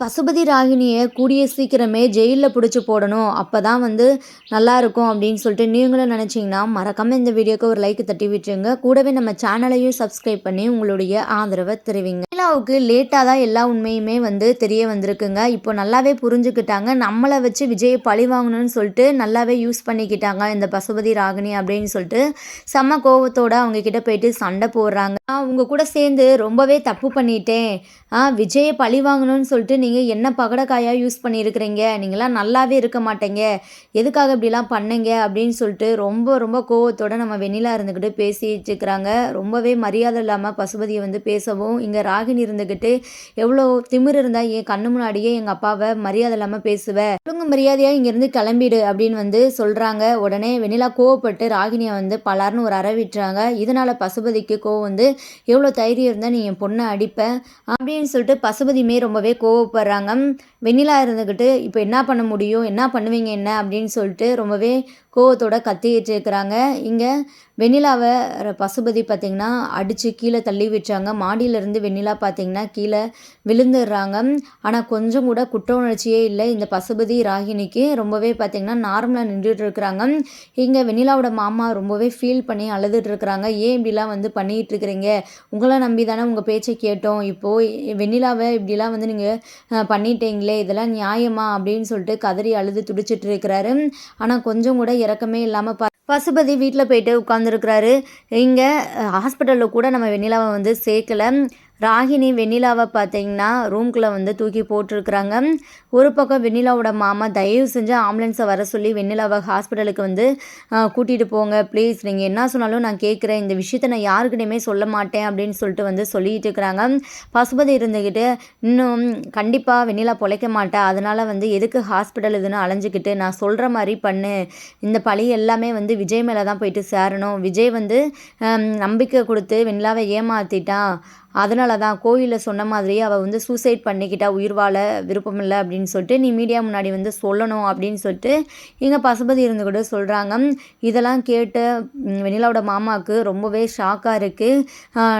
பசுபதி ராகினியை கூடிய சீக்கிரமே ஜெயிலில் பிடிச்சி போடணும். அப்போ தான் வந்து நல்லா இருக்கும் அப்படின்னு சொல்லிட்டு நீங்களும் நினச்சிங்கன்னா மறக்காமல் இந்த வீடியோக்கு ஒரு லைக் தட்டி விட்டுருங்க. கூடவே நம்ம சேனலையும் சப்ஸ்கிரைப் பண்ணி உங்களுடைய ஆதரவை தெரிவிங்க. லீலாவுக்கு லேட்டாக தான் எல்லா உண்மையுமே வந்து தெரிய வந்திருக்குங்க. இப்போ நல்லாவே புரிஞ்சுக்கிட்டாங்க. நம்மளை வச்சு விஜயை பழி வாங்கணும்னு சொல்லிட்டு நல்லாவே யூஸ் பண்ணிக்கிட்டாங்க இந்த பசுபதி ராகினி அப்படின்னு சொல்லிட்டு செம்ம கோவத்தோடு அவங்க கிட்ட போயிட்டு சண்டை போடுறாங்க. அவங்க கூட சேர்ந்து ரொம்பவே தப்பு பண்ணிட்டேன். விஜயை பழி வாங்கணும்னு சொல்லிட்டு நீங்கள் என்ன பகடக்காயாக யூஸ் பண்ணியிருக்கிறீங்க? நீங்களாம் நல்லாவே இருக்க மாட்டேங்க. எதுக்காக இப்படிலாம் பண்ணுங்க? அப்படின்னு சொல்லிட்டு ரொம்ப ரொம்ப கோவத்தோடு நம்ம வெண்ணிலா இருந்துக்கிட்டு பேசிட்டு இருக்கிறாங்க. ரொம்பவே மரியாதை இல்லாமல் பசுபதியை வந்து பேசவும் இங்கே ராகினி இருந்துக்கிட்டு எவ்வளோ திமிர் இருந்தால் என் கண்ணு முன்னாடியே எங்கள் அப்பாவை மரியாதை இல்லாமல் பேசுவேன் ஒழுங்கு மரியாதையாக இங்கேருந்து கிளம்பிடு அப்படின்னு வந்து சொல்கிறாங்க உடனே வெண்ணிலா கோவப்பட்டு ராகினியை வந்து பலார்னு ஒரு அறை விட்டுறாங்க. இதனால் பசுபதிக்கு கோவம் வந்து எவ்வளோ தைரியம் இருந்தால் நீ என் பொண்ணை அடிப்பேன் அப்படின்னு சொல்லிட்டு பசுபதியுமே ரொம்பவே கோவப்படுறாங்க வெண்ணிலா இருந்துக்கிட்டு இப்போ என்ன பண்ண முடியும்? என்ன பண்ணுவீங்க என்ன? அப்படின்னு சொல்லிட்டு ரொம்பவே கோவத்தோட கத்திக்கிட்டு இருக்கிறாங்க இங்கே வெண்ணிலாவை பசுபதி பார்த்திங்கன்னா அடித்து கீழே தள்ளி விட்டாங்க மாடியிலேருந்து வெண்ணிலா பார்த்திங்கன்னா கீழே விழுந்துடுறாங்க. ஆனால் கொஞ்சம் கூட குற்ற உணர்ச்சியே இல்லை. இந்த பசுபதி ராகினிக்கு ரொம்பவே பார்த்திங்கன்னா நார்மலாக நின்றுட்டு இருக்கிறாங்க இங்கே வெண்ணிலாவோட மாமா ரொம்பவே ஃபீல் பண்ணி அழுதுட்டு இருக்கிறாங்க ஏன் இப்படிலாம் வந்து பண்ணிகிட்டு இருக்கிறீங்க உங்களை நம்பி தானே உங்கள் பேச்சை கேட்டோம். இப்போது வெண்ணிலாவை இப்படிலாம் வந்து நீங்கள் பண்ணிட்டீங்களே இதெல்லாம் நியாயமா அப்படின்னு சொல்லிட்டு கதறி அழுது துடிச்சிட்டு இருக்கிறாரு. ஆனால் கொஞ்சம் கூட இறக்கமே இல்லாமல் ப பசுபதி வீட்டில் போயிட்டு உட்காந்துருக்கிறாரு இங்கே ஹாஸ்பிட்டலில் கூட நம்ம வெண்ணிலாவை வந்து சேர்க்கல. ராகினி வெண்ணிலாவை பார்த்தீங்கன்னா ரூம்குள்ளே வந்து தூக்கி போட்டிருக்கிறாங்க. ஒரு பக்கம் வெண்ணிலாவோட மாமா தயவு செஞ்சு ஆம்புலன்ஸை வர சொல்லி வெண்ணிலாவை ஹாஸ்பிட்டலுக்கு வந்து கூட்டிகிட்டு போங்க ப்ளீஸ் நீங்கள் என்ன சொன்னாலும் நான் கேட்குறேன். இந்த விஷயத்தை நான் யாருக்கிட்டையுமே சொல்ல மாட்டேன் அப்படின்னு சொல்லிட்டு வந்து சொல்லிட்டு இருக்கிறாங்க. பசுபதி இருந்துக்கிட்டு இன்னும் கண்டிப்பாக வெண்ணிலா பொழைக்க மாட்டேன் அதனால் வந்து எதுக்கு ஹாஸ்பிட்டல் இதுன்னு அலைஞ்சிக்கிட்டு நான் சொல்கிற மாதிரி பண்ணு. இந்த பழி எல்லாமே வந்து விஜய் மேலே தான் போயிட்டு சேரணும். விஜய் வந்து நம்பிக்கை கொடுத்து வெண்ணிலாவை ஏமாற்றிட்டான் அதனால தான் கோயிலில் சொன்ன மாதிரியே அவள் வந்து சூசைட் பண்ணிக்கிட்டா. உயிர் வாழ விருப்பம் இல்லை அப்படின்னு சொல்லிட்டு நீ மீடியா முன்னாடி வந்து சொல்லணும் அப்படின்னு சொல்லிட்டு இங்கே பசுபதி இருந்துக்கிட்டு சொல்கிறாங்க இதெல்லாம் கேட்டு வெண்ணிலாவோட மாமாவுக்கு ரொம்பவே ஷாக்காக இருக்குது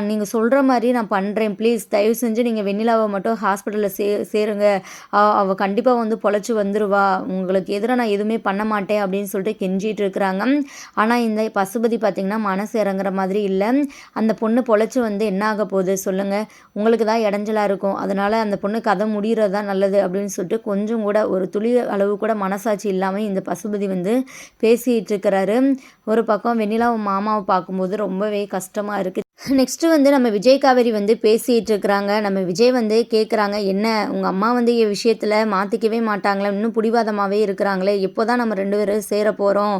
நீங்கள் சொல்கிற மாதிரி நான் பண்ணுறேன் ப்ளீஸ் தயவு செஞ்சு நீங்கள் வெண்ணிலாவை மட்டும் ஹாஸ்பிட்டலில் சே சேருங்க. அவள் கண்டிப்பாக வந்து பொழைச்சி வந்துடுவா உங்களுக்கு எதிராக நான் எதுவுமே பண்ண மாட்டேன் அப்படின்னு சொல்லிட்டு கெஞ்சிட்டு இருக்கிறாங்க. ஆனால் இந்த பசுபதி பார்த்திங்கன்னா மனசு இறங்குற மாதிரி இல்லை. அந்த பொண்ணு பொழைச்சி வந்து என்ன ஆக போகுது சொல்லுங்கள் உங்களுக்கு தான் இடைஞ்சலாக இருக்கும். அதனால் அந்த பொண்ணு கதை முடிகிறது தான் நல்லது அப்படின்னு சொல்லிட்டு கொஞ்சம் கூட ஒரு துளி அளவு கூட மனசாட்சி இல்லாமல் இந்த பசுபதி வந்து பேசிகிட்டு இருக்கிறாரு. ஒரு பக்கம் வெண்ணிலாவை மாமாவை பார்க்கும்போது ரொம்பவே கஷ்டமாக இருக்குது நெக்ஸ்ட்டு வந்து நம்ம விஜய் காவேரி வந்து பேசிகிட்டு இருக்கிறாங்க நம்ம விஜய் வந்து கேட்குறாங்க என்ன உங்கள் அம்மா வந்து என் விஷயத்தில் மாற்றிக்கவே மாட்டாங்களே? இன்னும் பிடிவாதமாகவே இருக்கிறாங்களே? எப்போ தான் நம்ம ரெண்டு பேரும் சேர போகிறோம்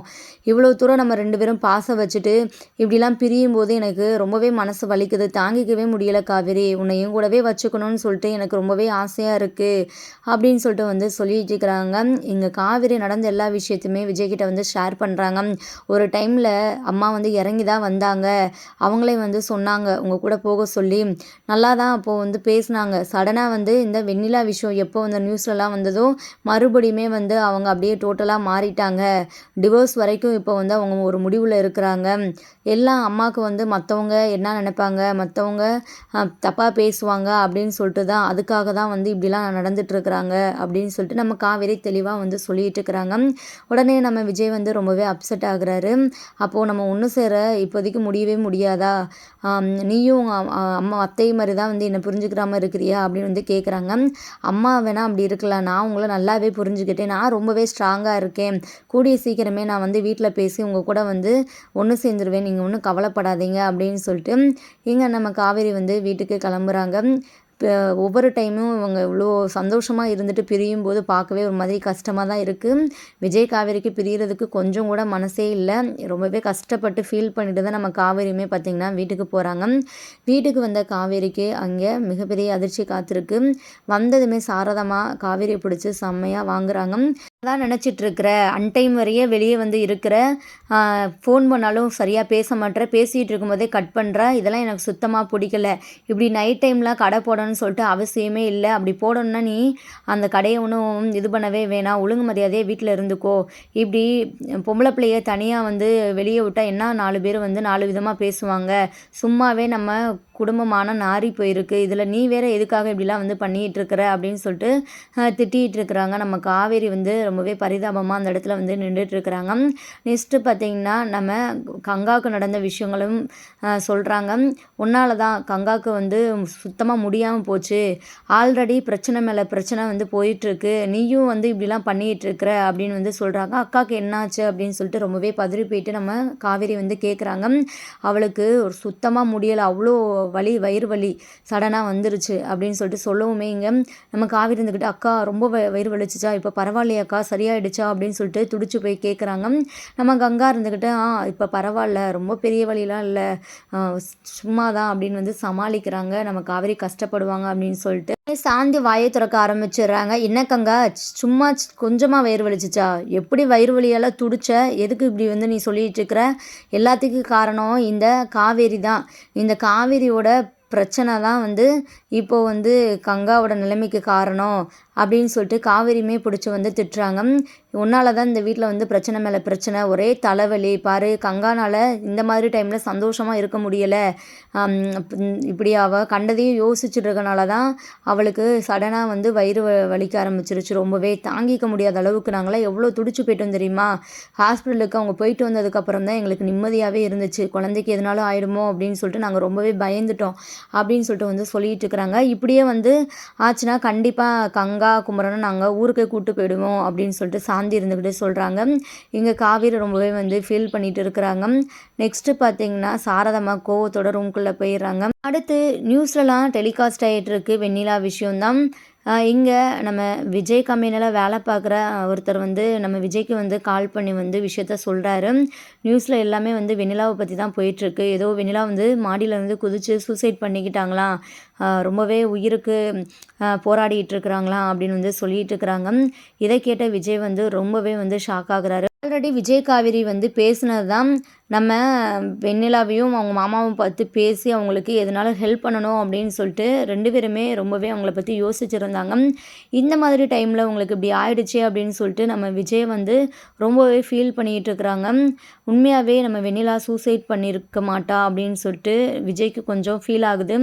இவ்வளோ தூரம் நம்ம ரெண்டு பேரும் பாசம் வச்சுட்டு இப்படிலாம் பிரியும் போது எனக்கு ரொம்பவே மனசு வலிக்குது. தாங்கிக்கவே முடியல காவேரி. உன்னை என் கூடவே வச்சுக்கணும்னு சொல்லிட்டு எனக்கு ரொம்பவே ஆசையாக இருக்குது அப்படின்னு சொல்லிட்டு வந்து சொல்லிட்டு இருக்கிறாங்க இங்கே காவேரி நடந்த எல்லா விஷயத்தையுமே விஜய்கிட்ட வந்து ஷேர் பண்ணுறாங்க ஒரு டைமில் அம்மா வந்து இறங்கி தான் வந்தாங்க. அவங்களே வந்து சொன்னாங்க. உங்கள் கூட போக சொல்லி நல்லா தான் அப்போது வந்து பேசினாங்க. சடனாக வந்து இந்த வெண்ணிலா விஷயம் எப்போ அந்த நியூஸ்லலாம் வந்ததோ மறுபடியுமே வந்து அவங்க அப்படியே டோட்டலாக மாறிட்டாங்க. டிவோர்ஸ் வரைக்கும் இப்போ வந்து அவங்க ஒரு முடிவில் இருக்கிறாங்க. எல்லாம் அம்மாவுக்கு வந்து மற்றவங்க என்ன நினைப்பாங்க? மற்றவங்க தப்பாக பேசுவாங்க அப்படின்னு சொல்லிட்டு தான் அதுக்காக தான் வந்து இப்படிலாம் நடந்துட்டுருக்குறாங்க அப்படின்னு சொல்லிட்டு நம்ம காவேரி தெளிவாக வந்து சொல்லிட்டு இருக்கிறாங்க. உடனே நம்ம விஜய் வந்து ரொம்பவே அப்செட் ஆகுறாரு. அப்போது நம்ம ஒன்று சேர இப்போதைக்கு முடியவே முடியாதா? நீயும் உங்கள் அம்மா அத்தை மாதிரி தான் வந்து என்னை புரிஞ்சுக்கிறாம இருக்கிறியா அப்படின்னு வந்து கேட்குறாங்க அம்மா வேணால் அப்படி இருக்கலாம். நான் உங்களை நல்லாவே புரிஞ்சுக்கிட்டேன். நான் ரொம்பவே ஸ்ட்ராங்காக இருக்கேன். கூடிய சீக்கிரமே நான் வந்து வீட்டில் பேசி உங்கள் கூட வந்து ஒன்று சேர்ந்துருவேன். நீங்கள் ஒன்றும் கவலைப்படாதீங்க அப்படின்னு சொல்லிட்டு இங்கே நம்ம காவேரி வந்து வீட்டுக்கு கிளம்புறாங்க. இப்போ ஒவ்வொரு டைமும் இவங்க இவ்வளோ சந்தோஷமாக இருந்துட்டு பிரியும் போது பார்க்கவே ஒரு மாதிரி கஷ்டமாக தான் இருக்குது விஜய் காவேரிக்கு பிரியறதுக்கு கொஞ்சம் கூட மனசே இல்லை. ரொம்பவே கஷ்டப்பட்டு ஃபீல் பண்ணிட்டு தான் நம்ம காவேரியுமே பார்த்திங்கன்னா வீட்டுக்கு போகிறாங்க வீட்டுக்கு வந்த காவேரிக்கு அங்கே மிகப்பெரிய அதிர்ச்சி காத்திருக்கு. வந்ததுமே சாரதமாக காவேரியை பிடிச்சி செம்மையாக வாங்குறாங்க. அதான் நினச்சிட்டு இருக்கிற அன்டைம் வரையே வெளியே வந்து இருக்கிற ஃபோன் பண்ணாலும் சரியாக பேச மாட்டேற பேசிகிட்டு இருக்கும்போதே கட் பண்ணுற இதெல்லாம் எனக்கு சுத்தமாக பிடிக்கல. இப்படி நைட் டைம்லாம் கடை போட போடணும்னு சொல்லிட்டு அவசியமே இல்லை. அப்படி போடணும்னா நீ அந்த கடையை ஒன்றும் இது பண்ணவே வேணாம். ஒழுங்கு மரியாதையே வீட்டில் இருந்துக்கோ. இப்படி பொம்பளை பிள்ளைய தனியாக வந்து வெளியே விட்டால் என்ன நாலு பேர் வந்து நாலு விதமாக பேசுவாங்க. சும்மாவே நம்ம குடும்பமான நாரி போயிருக்கு. இதில் நீ வேற எதுக்காக இப்படிலாம் வந்து பண்ணிகிட்டு இருக்கிற அப்படின்னு சொல்லிட்டு திட்டிகிட்டு இருக்கிறாங்க. நம்ம காவேரி வந்து ரொம்பவே பரிதாபமாக அந்த இடத்துல வந்து நின்றுட்டு இருக்கிறாங்க. நெக்ஸ்ட்டு பார்த்திங்கன்னா நம்ம கங்காவுக்கு நடந்த விஷயங்களும் சொல்கிறாங்க உன்னால தான் கங்காவுக்கு வந்து சுத்தமாக முடியாமல் போச்சு. ஆல்ரெடி பிரச்சனை மேலே பிரச்சனை வந்து போயிட்டுருக்கு. நீயும் வந்து இப்படிலாம் பண்ணிகிட்டு இருக்கிற அப்படின்னு வந்து சொல்கிறாங்க அக்காவுக்கு என்னாச்சு அப்படின்னு சொல்லிட்டு ரொம்பவே பதறி போயிட்டு நம்ம காவேரி வந்து கேட்குறாங்க அவளுக்கு ஒரு சுத்தமாக முடியலை. அவ்வளோ வலி வயிறு வலி சடனாக வந்துருச்சு அப்படின்னு சொல்லிட்டு சொல்லவுமே இங்கே நம்ம காவேரி இருந்துக்கிட்டு அக்கா ரொம்ப வயிறு வலிச்சிச்சா? இப்போ பரவாயில்லையாக்கா சரியாயிடுச்சா? அப்படின்னு சொல்லிட்டு துடிச்சு போய் கேட்குறாங்க நம்ம கங்கா இருந்துக்கிட்டு ஆ இப்போ பரவாயில்ல. ரொம்ப பெரிய வழிலாம் இல்லை. சும்மா தான் அப்படின்னு வந்து சமாளிக்கிறாங்க. நம்ம காவேரி கஷ்டப்படும் கஷ்டப்படுவாங்க அப்படின்னு சொல்லிட்டு. சாந்தி வாயை திறக்க ஆரம்பிச்சிடுறாங்க. என்ன கங்கா? சும்மா கொஞ்சமாக வயிறு வலிச்சிச்சா? எப்படி வயிறு வலியெல்லாம் துடிச்ச? எதுக்கு இப்படி வந்து நீ சொல்லிட்டு இருக்கிற? எல்லாத்துக்கும் காரணம் இந்த காவேரி தான். இந்த காவேரியோட பிரச்சனை தான் வந்து இப்போது வந்து கங்காவோட நிலைமைக்கு காரணம் அப்படின்னு சொல்லிட்டு காவேரியுமே பிடிச்சி வந்து திட்டுறாங்க. உன்னால் தான் இந்த வீட்டில் வந்து பிரச்சனை மேலே பிரச்சனை. ஒரே தலைவலி. பாரு கங்கானால் இந்த மாதிரி டைமில் சந்தோஷமாக இருக்க முடியலை. இப்படி அவள் கண்டதையும் யோசிச்சுட்டு இருக்கனால தான் அவளுக்கு சடனாக வந்து வயிறு வலிக்க ஆரம்பிச்சிருச்சு. ரொம்பவே தாங்கிக்க முடியாத அளவுக்கு நாங்களாம் எவ்வளோ துடிச்சு போயிட்டோம் தெரியுமா? ஹாஸ்பிட்டலுக்கு அவங்க போயிட்டு வந்ததுக்கப்புறம் தான் எங்களுக்கு நிம்மதியாகவே இருந்துச்சு. குழந்தைக்கு எதனாலும் ஆயிடுமோ அப்படின்னு சொல்லிட்டு நாங்கள் ரொம்பவே பயந்துட்டோம் அப்படின்னு சொல்லிட்டு வந்து சொல்லிட்டு இருக்கிறாங்க. இப்படியே வந்து ஆச்சுன்னா கண்டிப்பாக கங்கா கும்பரனும் குமரனை நாங்கள் ஊருக்கே கூப்பிட்டு போயிடுவோம் அப்படின்னு சொல்லிட்டு சாந்தி இருந்துக்கிட்டே சொல்கிறாங்க இங்கே காவிரி ரொம்பவே வந்து ஃபீல் பண்ணிட்டு இருக்கிறாங்க. நெக்ஸ்ட்டு பார்த்தீங்கன்னா சாரதம்மா கோவத்தோட ரூம்குள்ளே போயிடுறாங்க. அடுத்து நியூஸ்லலாம் டெலிகாஸ்ட் ஆகிட்டுருக்கு வெண்ணிலா விஷயம்தான். இங்கே நம்ம விஜய் கம்பெனியில் வேலை பார்க்குற ஒருத்தர் வந்து நம்ம விஜய்க்கு வந்து கால் பண்ணி வந்து விஷயத்த சொல்கிறாரு நியூஸில் எல்லாமே வந்து வெண்ணிலாவை பற்றி தான் போயிட்டுருக்கு. ஏதோ வெண்ணிலா வந்து மாடியில் வந்து குதித்து சூசைட் பண்ணிக்கிட்டாங்களாம் ரொம்பவே உயிருக்கு போராடிட்டு இருக்கிறாங்களாம் அப்படின்னு வந்து சொல்லிட்டு இருக்கிறாங்க இதை கேட்ட விஜய் வந்து ரொம்பவே வந்து ஷாக் ஆகுறாரு. ஆல்ரெடி விஜய் காவேரி வந்து பேசினது தான் நம்ம வெண்ணிலாவையும் அவங்க மாமாவும் பார்த்து பேசி அவங்களுக்கு எதனாலும் ஹெல்ப் பண்ணணும் அப்படின்னு சொல்லிட்டு ரெண்டு பேருமே ரொம்பவே அவங்கள பற்றி யோசிச்சுருந்தாங்க. இந்த மாதிரி டைமில் உங்களுக்கு இப்படி ஆயிடுச்சு அப்படின்னு சொல்லிட்டு நம்ம விஜய் வந்து ரொம்பவே ஃபீல் பண்ணிகிட்டு இருக்கிறாங்க. உண்மையாகவே நம்ம வெண்ணிலா சூசைட் பண்ணியிருக்க மாட்டா அப்படின்னு சொல்லிட்டு விஜய்க்கு கொஞ்சம் ஃபீல் ஆகுது.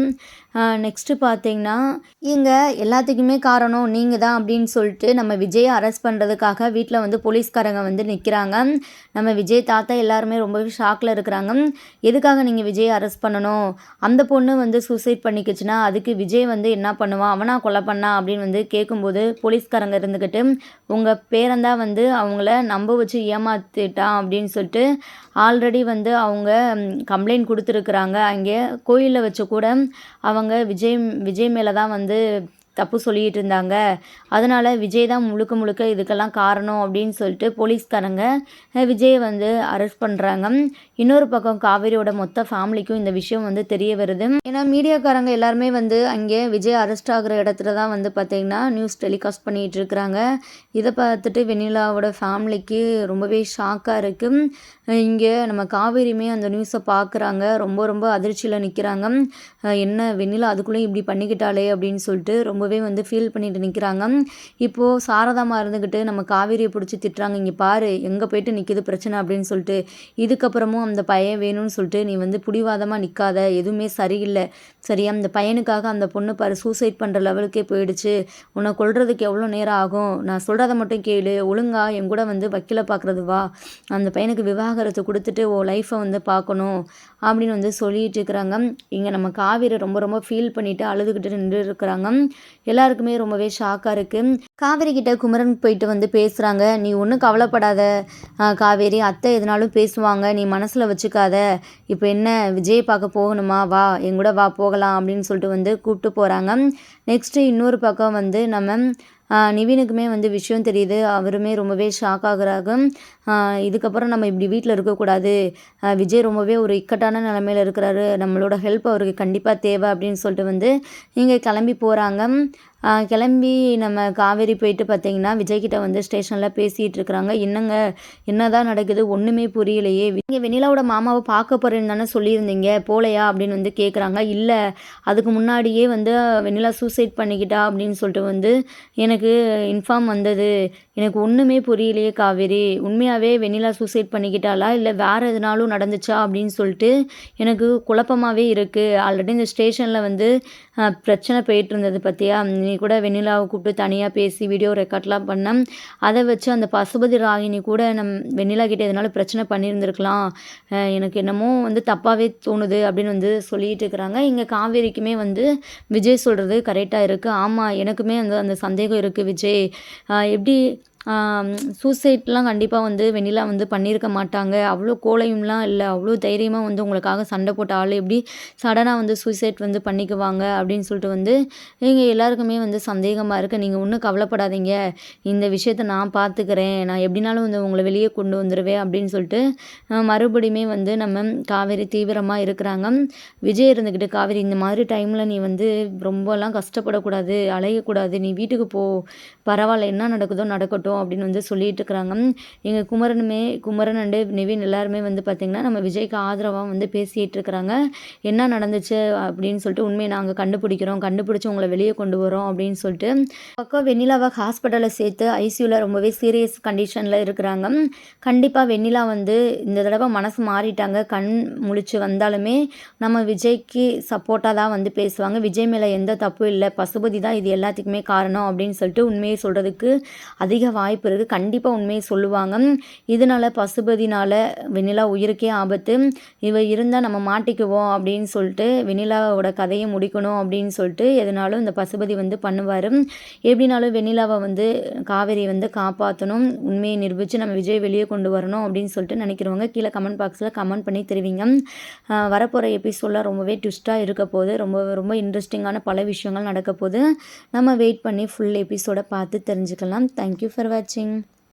நெக்ஸ்ட்டு பார்த்தீங்கன்னா இங்கே எல்லாத்துக்குமே காரணம் நீங்கள் தான் அப்படின்னு சொல்லிட்டு நம்ம விஜயை அரெஸ்ட் பண்ணுறதுக்காக வீட்டில் வந்து போலீஸ்காரங்க வந்து நிற்கிறாங்க நம்ம விஜய் தாத்தா எல்லாருமே ரொம்பவே ஷாக்கில் இருக்கிறாங்க. எதுக்காக நீங்கள் விஜய் அரெஸ்ட் பண்ணணும்? அந்த பொண்ணு வந்து சூசைட் பண்ணிக்கிச்சுன்னா அதுக்கு விஜய் வந்து என்ன பண்ணுவான் அவனா கொலை பண்ணா அப்படின்னு வந்து கேட்கும்போது போலீஸ்காரங்க இருந்துக்கிட்டு உங்கள் பேரந்தான் வந்து அவங்கள நம்ப வச்சு ஏமாற்றிட்டான் அப்படின்னு சொல்லிட்டு ஆல்ரெடி வந்து அவங்க கம்ப்ளைண்ட் கொடுத்துருக்குறாங்க. அங்கே கோயிலில் வச்சு கூட அவங்க விஜய் விஜய் மேலே தான் வந்து தப்பு சொல்லிகிட்டு இருந்தாங்க. அதனால் விஜய் தான் முழுக்க முழுக்க இதுக்கெல்லாம் காரணம் அப்படின்னு சொல்லிட்டு போலீஸ்காரங்க விஜயை வந்து அரெஸ்ட் பண்ணுறாங்க இன்னொரு பக்கம் காவேரியோட மொத்த ஃபேமிலிக்கும் இந்த விஷயம் வந்து தெரிய வருது. ஏன்னா மீடியாக்காரங்க எல்லாருமே வந்து அங்கே விஜய் அரெஸ்ட் ஆகிற இடத்துல தான் வந்து பார்த்திங்கன்னா நியூஸ் டெலிகாஸ்ட் பண்ணிகிட்டு இருக்கிறாங்க. இதை பார்த்துட்டு வெண்ணிலாவோட ஃபேமிலிக்கு ரொம்பவே ஷாக்காக இருக்குது இங்கே நம்ம காவேரியுமே அந்த நியூஸை பார்க்குறாங்க ரொம்ப ரொம்ப அதிர்ச்சியில் நிற்கிறாங்க என்ன வெண்ணிலா அதுக்குள்ளேயும் இப்படி பண்ணிக்கிட்டாலே அப்படின்னு சொல்லிட்டு ரொம்ப ரொம்பவே வந்து ஃபீல் பண்ணிட்டு நிற்கிறாங்க இப்போது சாரதாமாக இருந்துக்கிட்டு நம்ம காவேரியை பிடிச்சி திட்டுறாங்க. இங்கே பாரு எங்கே போயிட்டு நிற்கிது பிரச்சனை? அப்படின்னு சொல்லிட்டு இதுக்கப்புறமும் அந்த பையன் வேணும்னு சொல்லிட்டு நீ வந்து பிடிவாதமாக நிற்காத எதுவுமே சரியில்லை. சரியா அந்த பையனுக்காக அந்த பொண்ணு பாரு சூசைட் பண்ணுற லெவலுக்கே போயிடுச்சு. உன்னை கொள்றதுக்கு எவ்வளோ நேரம் ஆகும்? நான் சொல்கிறத மட்டும் கேளு. ஒழுங்கா என் கூட வந்து வக்கீலை பார்க்குறது வா. அந்த பையனுக்கு விவாகரத்தை கொடுத்துட்டு ஓ லைஃப்பை வந்து பார்க்கணும். அப்படின்னு வந்து சொல்லிட்டு இருக்கிறாங்க. இங்கே நம்ம காவிரி ரொம்ப ரொம்ப ஃபீல் பண்ணிவிட்டு அழுதுகிட்டு நின்று இருக்கிறாங்க. எல்லாருக்குமே ரொம்பவே ஷாக்காக இருக்குது காவேரி கிட்ட குமரன் போயிட்டு வந்து பேசுகிறாங்க நீ ஒன்றும் கவலைப்படாத. காவேரி அத்தை எதுனாலும் பேசுவாங்க. நீ மனசில் வச்சுக்காத. இப்போ என்ன விஜய் பார்க்க போகணுமா? வா எங்கூட வா போகலாம். அப்படின்னு சொல்லிட்டு வந்து கூப்பிட்டு போகிறாங்க நெக்ஸ்ட்டு இன்னொரு பக்கம் வந்து நம்ம நிவினுக்குமே வந்து விஷயம் தெரியுது. அவருமே ரொம்பவே ஷாக் ஆகுறாங்க. இதுக்கப்புறம் நம்ம இப்படி வீட்டில் இருக்கக்கூடாது. விஜய் ரொம்பவே ஒரு இக்கட்டான நிலமையில இருக்கிறாரு. நம்மளோட ஹெல்ப் அவருக்கு கண்டிப்பாக தேவை அப்படின்னு சொல்லிட்டு வந்து இங்கே கிளம்பி போகிறாங்க கிளம்பி நம்ம காவேரி போயிட்டு பார்த்தீங்கன்னா விஜய்கிட்ட வந்து ஸ்டேஷனில் பேசிகிட்டு இருக்கிறாங்க என்னங்க என்னதான் நடக்குது? ஒன்றுமே புரியலையே. நீங்கள் வெண்ணிலாவோட மாமாவை பார்க்க போகிறேன்னு தானே சொல்லியிருந்தீங்க. போலையா? அப்படின்னு வந்து கேட்குறாங்க இல்லை அதுக்கு முன்னாடியே வந்து வெண்ணிலா சூசைட் பண்ணிக்கிட்டா அப்படின்னு சொல்லிட்டு வந்து எனக்கு இன்ஃபார்ம் வந்தது. எனக்கு ஒன்றுமே புரியலையே காவேரி. உண்மையாகவே வெண்ணிலா சூசைட் பண்ணிக்கிட்டாளா? இல்லை வேறு எதுனாலும் நடந்துச்சா? அப்படின்னு சொல்லிட்டு எனக்கு குழப்பமாகவே இருக்குது ஆல்ரெடி இந்த ஸ்டேஷனில் வந்து பிரச்சனை போயிட்டு இருந்தது பற்றியா நீ கூட வெண்ணிலாவை கூப்பிட்டு தனியாக பேசி வீடியோ ரெக்கார்ட்லாம் பண்ணேன் அதை வச்சு அந்த பசுபதி ராகினி கூட நம் வெண்ணிலா கிட்டே எதனால பிரச்சனை பண்ணியிருந்திருக்கலாம். எனக்கு என்னமோ வந்து தப்பாகவே தோணுது அப்படின்னு வந்து சொல்லிட்டு இருக்கிறாங்க. இங்கே காவேரிக்குமே வந்து விஜய் சொல்கிறது கரெக்டாக இருக்குது ஆமாம் எனக்குமே அந்த அந்த சந்தேகம் இருக்குது விஜய். எப்படி சூசைட்லாம் கண்டிப்பாக வந்து வெண்ணிலா வந்து பண்ணியிருக்க மாட்டாங்க. அவ்வளோ கோழையும்லாம் இல்லை. அவ்வளோ தைரியமாக வந்து உங்களுக்காக சண்டை போட்ட ஆள் எப்படி சடனாக வந்து சூசைட் வந்து பண்ணிக்குவாங்க அப்படின்னு சொல்லிட்டு வந்து நீங்கள் எல்லாருக்குமே வந்து சந்தேகமாக இருக்குது நீங்கள் ஒன்றும் கவலைப்படாதீங்க. இந்த விஷயத்த நான் பார்த்துக்கிறேன் நான் எப்படினாலும் வந்து உங்களை வெளியே கொண்டு வந்துடுவேன் அப்படின்னு சொல்லிட்டு மறுபடியுமே வந்து நம்ம காவேரி தீவிரமாக இருக்கிறாங்க. விஜய் இருந்துக்கிட்டு காவேரி இந்த மாதிரி டைமில் நீ வந்து ரொம்பலாம் கஷ்டப்படக்கூடாது அலையக்கூடாது. நீ வீட்டுக்கு போ. பரவாயில்ல என்ன நடக்குதோ நடக்கட்டும். அப்படின்னு வந்து சொல்லிட்டு இருக்கிறாங்க எங்கள் குமரனுமே குமரன் அண்டு நிவின் எல்லாருமே வந்து பார்த்திங்கன்னா நம்ம விஜய்க்கு ஆதரவாக வந்து பேசிகிட்டு இருக்கிறாங்க என்ன நடந்துச்சு அப்படின்னு சொல்லிட்டு உண்மையை நாங்கள் கண்டுபிடிக்கிறோம். கண்டுபிடிச்சி உங்களை வெளியே கொண்டு வரோம் அப்படின்னு சொல்லிட்டு பக்கம் வெண்ணிலாவை ஹாஸ்பிட்டலில் சேர்த்து ஐசியூவில் ரொம்பவே சீரியஸ் கண்டிஷனில் இருக்கிறாங்க. கண்டிப்பாக வெண்ணிலா வந்து இந்த தடவை மனசு மாறிட்டாங்க. கண் முழிச்சு வந்தாலுமே நம்ம விஜய்க்கு சப்போர்ட்டாக தான் வந்து பேசுவாங்க. விஜய் மேலே எந்த தப்பும் இல்லை. பசுபதி தான் இது எல்லாத்துக்குமே காரணம் அப்படின்னு சொல்லிட்டு உண்மையை சொல்கிறதுக்கு அதிக வாய்ப்பு இருக்குது கண்டிப்பாக உண்மையை சொல்லுவாங்க. இதனால் பசுபதினால் வெண்ணிலா உயிருக்கே ஆபத்து. இவ இருந்தால் நம்ம மாட்டிக்குவோம் அப்படின்னு சொல்லிட்டு வெண்ணிலாவோட கதையை முடிக்கணும் அப்படின்னு சொல்லிட்டு எதனாலும் இந்த பசுபதி வந்து பண்ணுவார். எப்படினாலும் வெண்ணிலாவை வந்து காவேரி வந்து காப்பாற்றணும் உண்மையை நிரூபித்து நம்ம விஜய் வெளியே கொண்டு வரணும் அப்படின்னு சொல்லிட்டு நினைக்கிறவங்க கீழே கமெண்ட் பாக்ஸில் கமெண்ட் பண்ணி தெரிவிங்க. வரப்போகிற எபிசோடில் ரொம்பவே ட்விஸ்ட்டாக இருக்க போகுது. ரொம்ப ரொம்ப இன்ட்ரெஸ்டிங்கான பல விஷயங்கள் நடக்க போகுது. நம்ம வெயிட் பண்ணி ஃபுல் எபிசோடை பார்த்து தெரிஞ்சுக்கலாம். Thank you for watching.